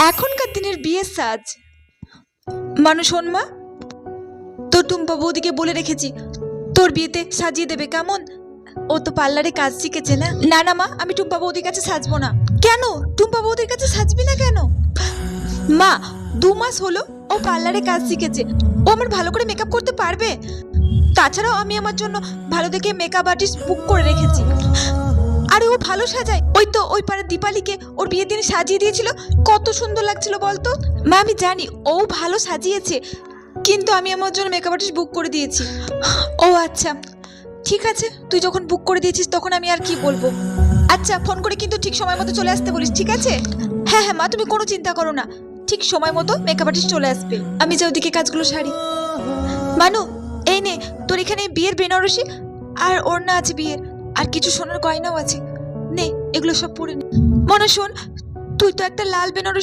এখনকার দিনের বিয়ের সাজ। মানুষ মা, তোর টুম্পা বৌদিকে বলে রেখেছি, তোর বিয়েতে সাজিয়ে দেবে, কেমন? ও তো পার্লারে কাজ শিখেছে না? না না মা, আমি টুম্পা বৌদির কাছে সাজবো না। কেন? টুম্পা বৌদির কাছে সাজবি না কেন? মা, দু মাস হলো ও পার্লারে কাজ শিখেছে। ও আমার ভালো করে মেকআপ করতে পারবে? তাছাড়াও আমি আমার জন্য ভালো দেখে মেকআপ আর্টিস্ট বুক করে রেখেছি। আরে ও ভালো সাজায়। ওই তো, ওই পাড়ার দীপালিকে ওর বিয়ের দিন সাজিয়ে দিয়েছিল। কত সুন্দর লাগছিল বলতো? মা, আমি জানি, ও ভালো সাজিয়েছে, কিন্তু আমি আমার জন্য মেকআপ আর্টিস্ট বুক করে দিয়েছি। ও আচ্ছা ঠিক আছে, তুই যখন বুক করে দিয়েছিস তখন আমি আর কি বলব? আচ্ছা ফোন করে কিন্তু ঠিক সময় মতো চলে আসতে বলিস, ঠিক আছে? হ্যাঁ হ্যাঁ মা, তুমি কোনো চিন্তা করো না। ঠিক সময় মতো মেকআপ আর্টিস্ট চলে আসবে। আমি যে ওদিকে কাজগুলো সারি। মানু, এই নে, তোর এখানে বিয়ের বেনারসি আর ওড়না আছে বিয়ের। আর কিছু সোনার গয়নাও আছে। নে, এগুলো সব পরে নে। মনে, শোন, তুই তো একটা লাল বেনারসি